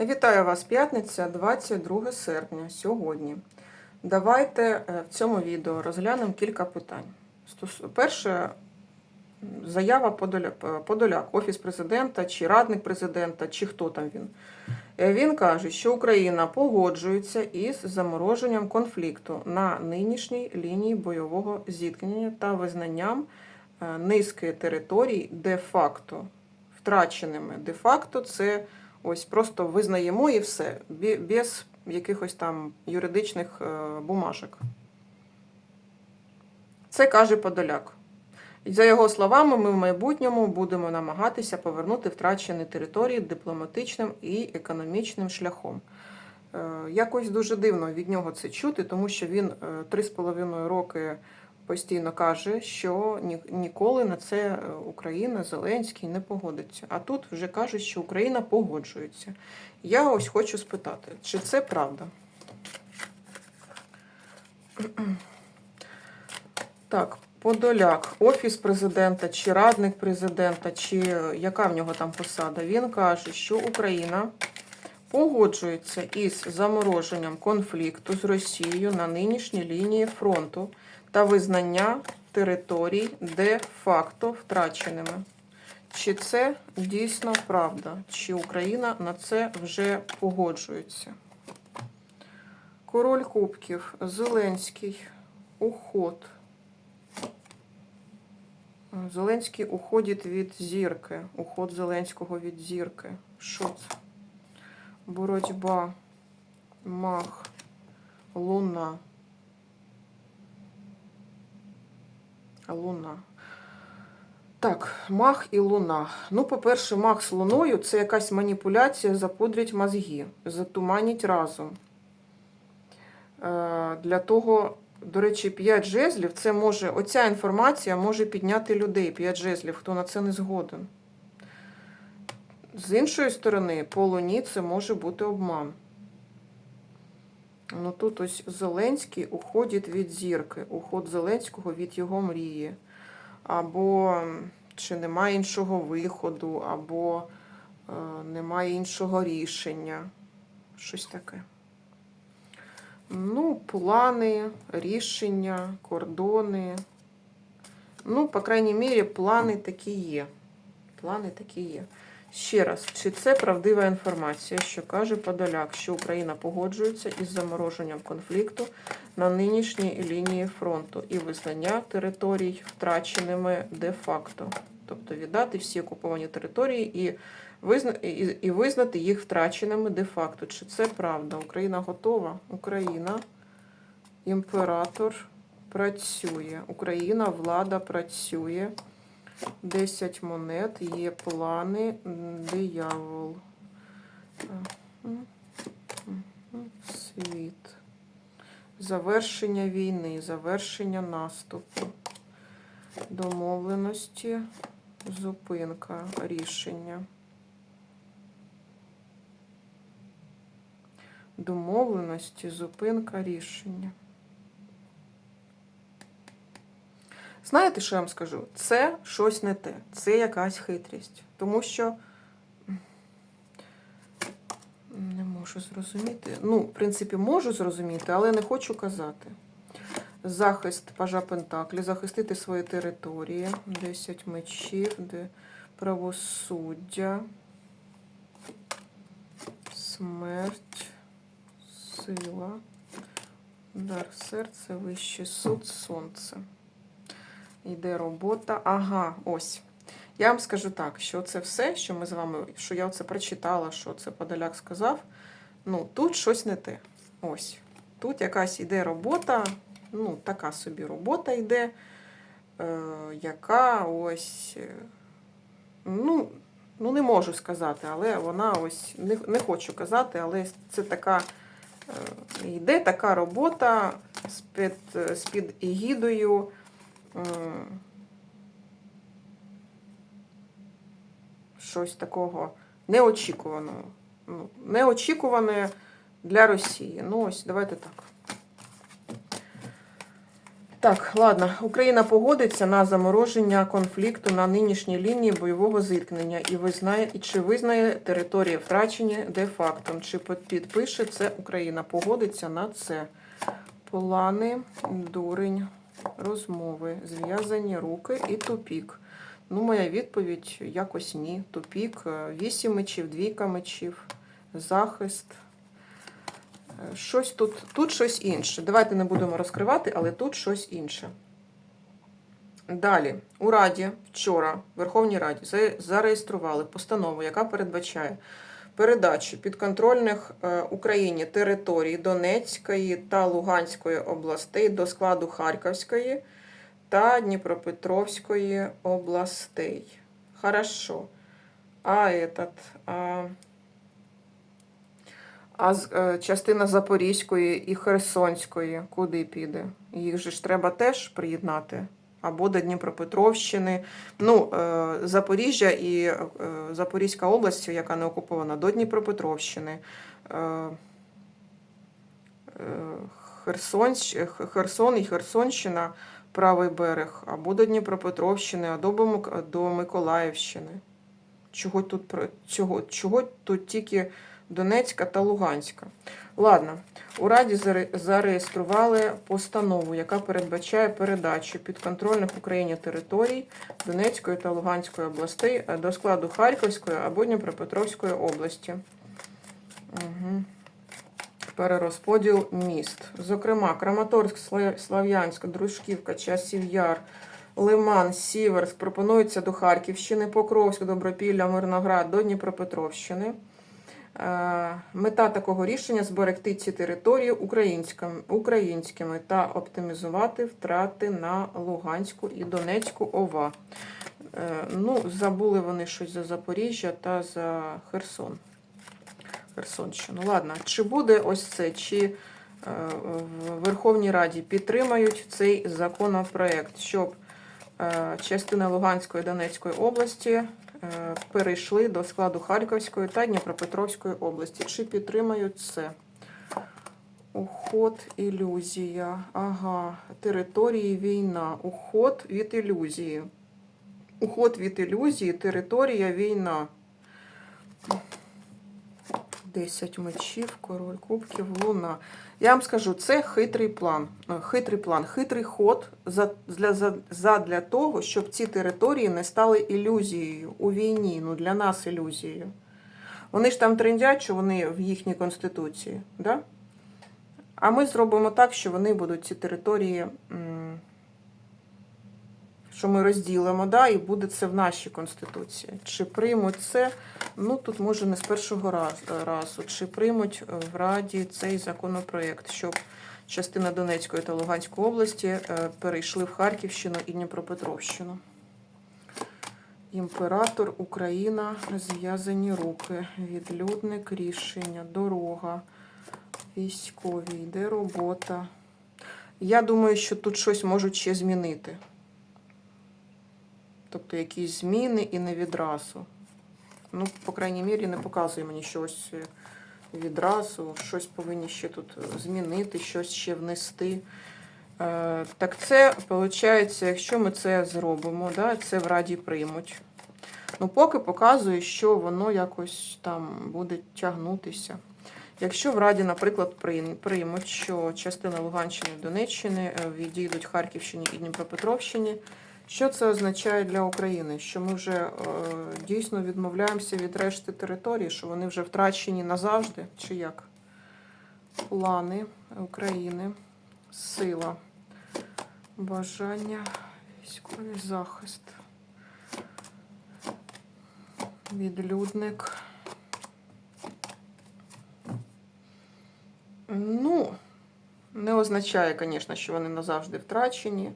Вітаю вас, п'ятниця, 22 серпня, сьогодні. Давайте е, в цьому відео розглянемо кілька питань. Перше, заява Подоля- Подоляк, Офіс президента, чи радник президента, чи хто там він. Е, Він каже, що Україна погоджується із замороженням конфлікту на нинішній лінії бойового зіткнення та визнанням е, низки територій де-факто втраченими. Де-факто це ось просто визнаємо і все, без якихось там юридичних е, бумажок. Це каже Подоляк. І За його словами, ми в майбутньому будемо намагатися повернути втрачені території дипломатичним і економічним шляхом. Е, Якось дуже дивно від нього це чути, тому що він е, три з половиною роки постійно каже, що ні- ніколи на це е, Україна, Зеленський не погодиться. А тут вже кажуть, що Україна погоджується. Я ось хочу спитати, чи це правда? Так, Подоляк, офіс президента, чи радник президента, чи е, яка в нього там посада, він каже, що Україна погоджується із замороженням конфлікту з Росією на нинішній лінії фронту та визнання територій де-факто втраченими. Чи це дійсно правда? Чи Україна на це вже погоджується? Король Кубків, Зеленський, уход. Зеленський уходить від зірки. Уход Зеленського від зірки. Що це? Боротьба, мах, луна. Луна. Так, мах і луна. Ну, по-перше, мах з луною це якась маніпуляція, запудрять мозги, затуманять разум. Е, Для того, до речі, 5 жезлів, це може, оця інформація може підняти людей, 5 жезлів, хто на це не згоден. З іншої сторони, по луні це може бути обман. Ну тут ось Зеленський уходить від зірки, уход Зеленського від його мрії. Або чи немає іншого виходу, або е, немає іншого рішення. Щось таке. Ну, плани, рішення, кордони. Ну, по крайній мірі, плани такі є. Плани такі є. Ще раз, чи це правдива інформація, що каже Подоляк, що Україна погоджується із замороженням конфлікту на нинішній лінії фронту і визнання територій втраченими де-факто, тобто віддати всі окуповані території і, і визнати їх втраченими де-факто. Чи це правда? Україна готова? Україна, імператор працює. Україна, влада працює. 10 монет, є плани, диявол. Світ. Завершення війни, завершення наступу. Домовленості, зупинка, рішення. Домовленості, зупинка, рішення. Знаєте, що я вам скажу? Це щось не те, це якась хитрість. Тому що не можу зрозуміти. Ну, в принципі, можу зрозуміти, але не хочу казати. Захист пажа Пентаклі, захистити свої території, 10 мечів, де правосуддя, смерть, сила, дар серця, вищий суд, сонце. Йде робота. Ага, ось. Я вам скажу так, що це все, що ми з вами, що я це прочитала, що це Подоляк сказав. Ну, тут щось не те. Ось. Тут якась іде робота, ну, така собі робота йде, е, яка ось. е, Ну, ну, не можу сказати, але вона ось не, не хочу казати, але це така. е, Йде така робота з-під, з-під егідою. М, щось такого неочікуваного. Ну, неочікуване для Росії. Ну, ось, давайте так. Так, ладно. Україна погодиться на замороження конфлікту на нинішній лінії бойового зіткнення і визнає, і чи визнає території втрачені де-фактом, чи підпише це Україна. Погодиться на це. Плани, дурень, розмови, зв'язані руки і тупік. Ну, моя відповідь якось ні. Тупік, е, вісім мечів, двійка мечів, захист. Е, Щось тут, тут щось інше. Давайте не будемо розкривати, але тут щось інше. Далі, у Раді вчора, в Верховній Раді, зареєстрували постанову, яка передбачає передачу підконтрольних е, Україні територій Донецької та Луганської областей до складу Харківської та Дніпропетровської областей. Хорошо. А этот, а, а е, частина Запорізької і Херсонської куди піде? Їх же ж треба теж приєднати. Або до Дніпропетровщини. Ну, е, Запоріжжя і е, Запорізька область, яка не окупована, до Дніпропетровщини. Е, Херсон і Херсонщина, правий берег, або до Дніпропетровщини, або до Миколаївщини. Чого тут, чого, чого тут тільки Донецька та Луганська? Ладно, у Раді зареєстрували постанову, яка передбачає передачу підконтрольних Україні територій Донецької та Луганської областей е, до складу Харківської або Дніпропетровської області. Угу. Перерозподіл міст. Зокрема, Краматорськ, Сла- Слав'янськ, Дружківка, Часів Яр, Лиман, Сіверськ пропонуються до Харківщини, Покровськ, Добропілля, Мирноград до Дніпропетровщини. Е, Мета такого рішення зберегти ці території українськими, та оптимізувати втрати на Луганську і Донецьку ОВА. Е, Ну, забули вони щось за Запоріжжя та за Херсон. Херсонщину. Ладно, чи буде ось це, чи е, в Верховній Раді підтримають цей законопроект, щоб частина Луганської і Донецької області перейшли до складу Харківської та Дніпропетровської області. Чи підтримають це? Уход, ілюзія. Ага, території війна. Уход від ілюзії. Уход від ілюзії, територія війна. 10 мечів, король кубків, луна. Я вам скажу, це хитрий план. Е, Хитрий план, хитрий ход за, для, задля того, щоб ці території не стали ілюзією у війні. Ну, для нас ілюзією. Вони ж там трендять, що вони в їхній конституції. Да? А ми зробимо так, що вони будуть ці території, що ми розділимо, да, і буде це в нашій конституції. Чи приймуть це? Ну, тут може не з першого разу. Чи приймуть е, в Раді цей законопроект, щоб частина Донецької та Луганської області е, перейшли в Харківщину і Дніпропетровщину? Імператор, Україна, зв'язані руки, відлюдник, рішення, дорога, військові, йде робота. Я думаю, що тут щось можуть ще змінити. Тобто якісь зміни і не відразу. Ну, по крайній мірі, не показує мені щось е, відразу, щось повинні ще тут е, змінити, щось ще внести. Е, так це, виходить, якщо ми це зробимо, да, це в Раді приймуть. Ну, поки показує, що воно якось там буде тягнутися. Якщо в Раді, наприклад, приймуть, що частина Луганщини і Донеччини відійдуть Харківщині і Дніпропетровщині, що це означає для України? Що ми вже е, дійсно відмовляємося від решти території, що вони вже втрачені назавжди, чи як? Плани України, сила, бажання, військовий захист, відлюдник. Ну, не означає, звісно, що вони назавжди втрачені.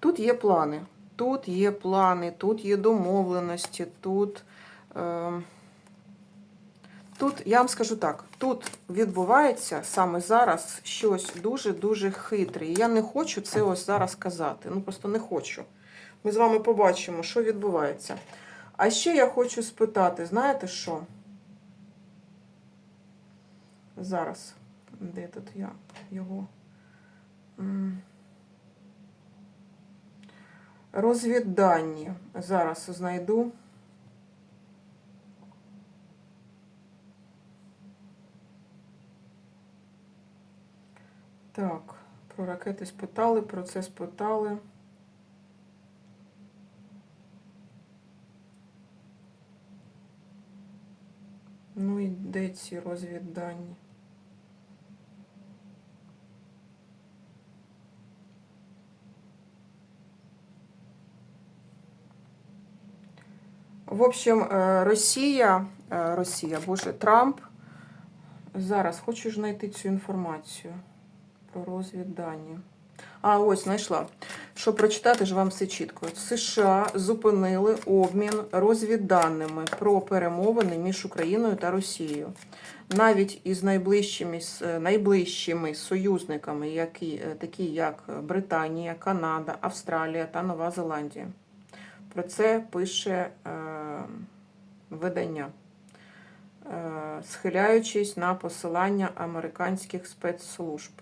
Тут є плани. Тут є плани, тут є домовленості, тут. Е, тут, я вам скажу так, тут відбувається саме зараз щось дуже-дуже хитре. І я не хочу це ось зараз казати. Ну, просто не хочу. Ми з вами побачимо, що відбувається. А ще я хочу спитати, знаєте що? Зараз. Де тут я його? Розвіддані. Зараз знайду. Так, про ракети спитали, про це спитали. Ну і де ці розвіддані? В общем, е, Росія, е, Росія, боже, Трамп. Зараз хочу ж знайти цю інформацію про розвіддані. А, ось знайшла. Щоб прочитати ж вам все чітко. США зупинили обмін розвідданими про перемовини між Україною та Росією. Навіть із найближчими, найближчими союзниками, які, е, такі як Британія, Канада, Австралія та Нова Зеландія. Про це пише е, видання, е, схиляючись на посилання американських спецслужб.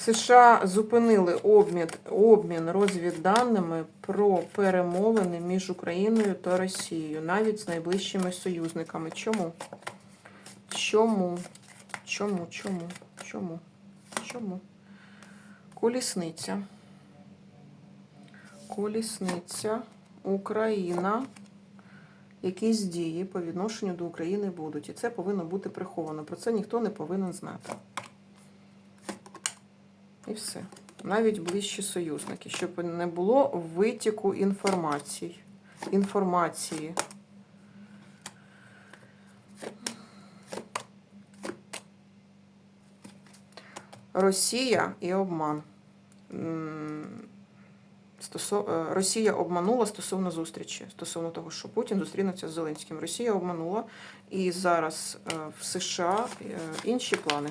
США зупинили обмін, обмін розвідданими про перемовини між Україною та Росією, навіть з найближчими союзниками. Чому? Чому? Чому? Чому? Чому? Чому? Колісниця. Колісниця. Україна. Якісь дії по відношенню до України будуть. І це повинно бути приховано. Про це ніхто не повинен знати. І все. Навіть ближчі союзники, щоб не було витіку інформацій. Інформації. Росія і обман. Е, Росія обманула стосовно зустрічі, стосовно того, що Путін зустрінеться з Зеленським. Росія обманула, і зараз е, в США е, інші плани.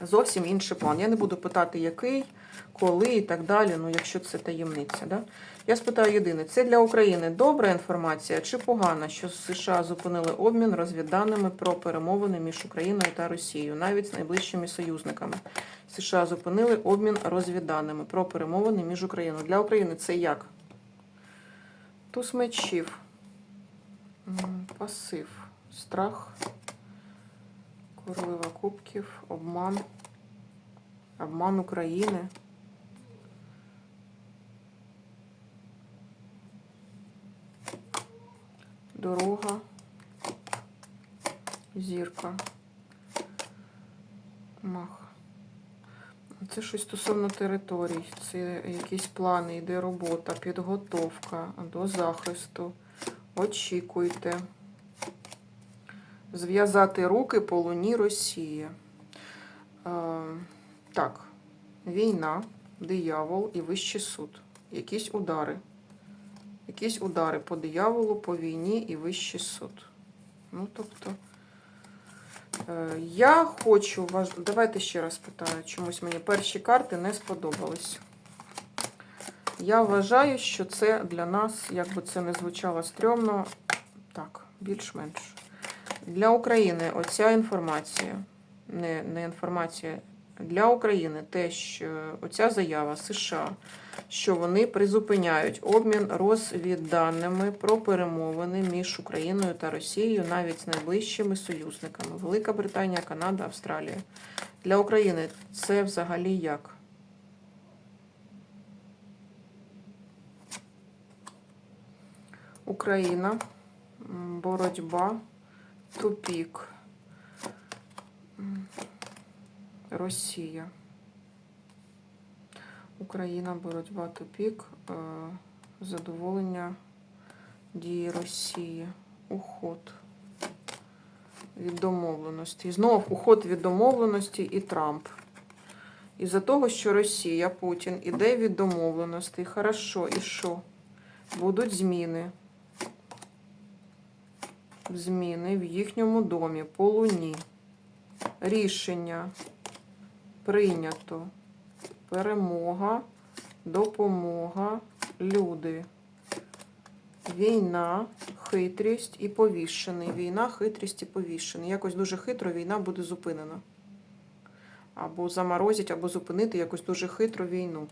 Зовсім інший план. Я не буду питати, який, коли і так далі, ну якщо це таємниця. Да? Я спитаю єдине: це для України добра інформація чи погана, що США зупинили обмін розвідданими про перемовини між Україною та Росією, навіть з найближчими союзниками. США зупинили обмін розвідданими про перемовини між Україною. Для України це як? Туз мечів, пасив, страх, королева кубків, обман, обман України. Дорога, зірка, мах. Це щось стосовно територій, це якісь плани, йде робота, підготовка до захисту. Очікуйте. Зв'язати руки по луні Росія. Так, війна, диявол і вищий суд. Якісь удари. Якісь удари по дияволу, по війні і вищий суд. Ну, тобто. Е, Я хочу важ... Давайте ще раз питаю. Чомусь мені перші карти не сподобались. Я вважаю, що це для нас, як би це не звучало стрьомно, так, більш-менш. Для України оця інформація, не, не інформація, для України те, що оця заява США, що вони призупиняють обмін розвідданими про перемовини між Україною та Росією навіть з найближчими союзниками Велика Британія, Канада, Австралія. Для України це взагалі як? Україна, боротьба, тупік, Росія. Україна, боротьба, тупік, е, задоволення дії Росії, уход від домовленості. Знов уход від домовленості і Трамп. Із-за того, що Росія, Путін іде від домовленостей, хорошо, і що? Будуть зміни. Зміни в їхньому домі по луні. Рішення прийнято. Перемога, допомога, люди. Війна, хитрість і повішений. Війна, хитрість і повішений. Якось дуже хитро війна буде зупинена. або заморозити, або зупинити якусь дуже хитру війну.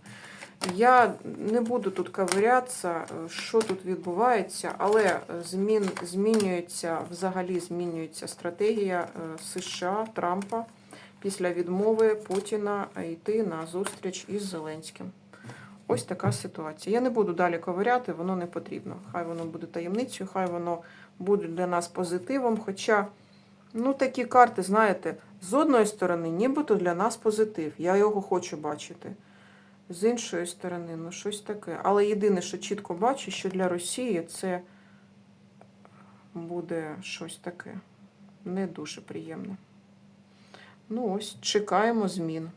Я не буду тут ковирятися, що тут відбувається, але змін, змінюється, взагалі змінюється стратегія е, США, Трампа після відмови Путіна йти на зустріч із Зеленським. Ось така ситуація. Я не буду далі ковиряти, воно не потрібно. Хай воно буде таємницею, хай воно буде для нас позитивом. Хоча, ну, такі карти, знаєте, з одної сторони, нібито для нас позитив. Я його хочу бачити. З іншої сторони, ну щось таке. Але єдине, що чітко бачу, що для Росії це буде щось таке не дуже приємне. Ну ось, чекаємо змін.